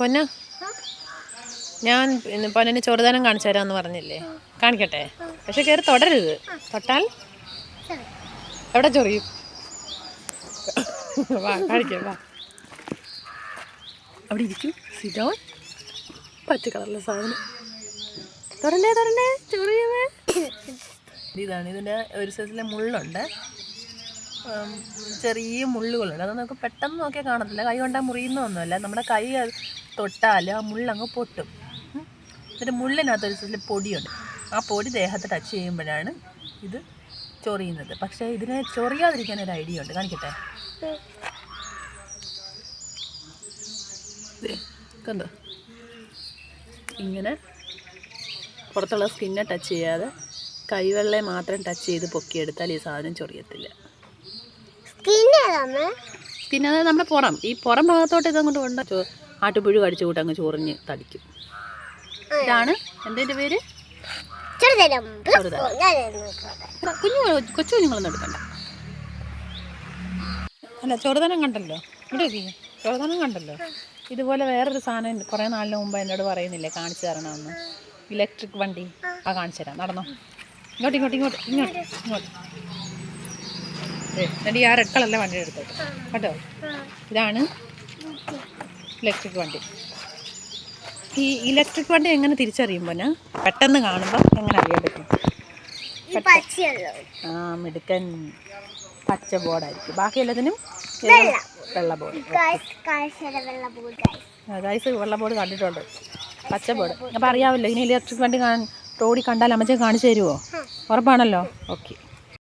പൊന്ന? ഞാൻ പൊന്നിന് ചെറുതാനം കാണിച്ചു തരാമെന്ന് പറഞ്ഞില്ലേ? കാണിക്കട്ടെ? പക്ഷെ കയറി തൊടരുത്. തൊട്ടാൽ എവിടെ ചൊറിയും? വാ കാണിക്കാം വാ. അവിടെ ഇരിക്കും. സിജോൺ പച്ച കളറിലെ സാധനം. തുറന്നേ തുറന്നേ ചൊറിയുമേ ഇതാണ് ഇതിന്റെ ഒരു സൈസിലെ മുള്ളുണ്ട്. ചെറിയ മുള്ളുകളുണ്ട്. അത് നമുക്ക് പെട്ടെന്ന് നോക്കിയാൽ കാണത്തില്ല. കൈ കൊണ്ടാൽ മുറിയുന്നൊന്നുമല്ല നമ്മുടെ കൈ തൊട്ടാൽ ആ മുള്ളങ്ങ് പൊട്ടും. എന്നിട്ട് മുള്ളിനകത്തൊരു ചെറിയ പൊടിയുണ്ട്. ആ പൊടി ദേഹത്ത് ടച്ച് ചെയ്യുമ്പോഴാണ് ഇത് ചൊറിയുന്നത്. പക്ഷേ ഇതിനെ ചൊറിയാതിരിക്കാൻ ഒരു ഐഡിയ ഉണ്ട്. കാണിക്കട്ടെ? കണ്ടോ? ഇങ്ങനെ പുറത്തുള്ള സ്കിന്നെ ടച്ച് ചെയ്യാതെ കൈവെള്ളയെ മാത്രം ടച്ച് ചെയ്ത് പൊക്കിയെടുത്താൽ ഈ സാധനം ചൊറിയത്തില്ല. പിന്നെ അത് നമ്മുടെ പുറം. ഈ പുറം ഭാഗത്തോട്ട് ഇതങ്ങോട്ട് കൊണ്ട് ആട്ടുപുഴു കടിച്ചു കൂട്ട് അങ്ങ് ചോറിഞ്ഞ് തടിക്കും. ഇതാണ്. എന്തിന്റെ പേര്. കുഞ്ഞു കൊച്ചു കുഞ്ഞുങ്ങളൊന്നും എടുക്കണ്ട. അല്ല ചെറുതനം കണ്ടല്ലോ? ഇവിടെ. ചെറുതനം കണ്ടല്ലോ? ഇതുപോലെ വേറൊരു സാധനം കുറേ നാളിന് മുമ്പ് എന്നോട് പറയുന്നില്ലേ കാണിച്ചു തരണമെന്ന് ഇലക്ട്രിക് വണ്ടി. ആ കാണിച്ചു തരാം. നടന്നോ. ഇങ്ങോട്ട് ഇങ്ങോട്ട് ഇങ്ങോട്ട് ഇങ്ങോട്ട് ഇങ്ങോട്ട്. എന്നിട്ട് ഈ ആ റെഡ് കളറിലെ വണ്ടി എടുത്തോട്ട്. കേട്ടോ? ഇതാണ് ഇലക്ട്രിക് വണ്ടി. ഈ ഇലക്ട്രിക് വണ്ടി എങ്ങനെ തിരിച്ചറിയുമ്പോൾ ഞാൻ പെട്ടെന്ന് കാണുമ്പോൾ എങ്ങനെ അറിയാൻ പറ്റും? ആ മിടുക്കൻ പച്ച ബോർഡായിരിക്കും. ബാക്കി എല്ലാത്തിനും വെള്ള. ബോർഡ്. ഗൈസ് വെള്ള ബോർഡ് കണ്ടിട്ടുണ്ട്. പച്ച ബോർഡ്. അപ്പം അറിയാമല്ലോ ഇനി ഇലക്ട്രിക് വണ്ടി കാണാൻ റോഡിൽ കണ്ടാൽ അമ്മച്ചെ കാണിച്ചു തരുമോ ഉറപ്പാണല്ലോ? ഓക്കെ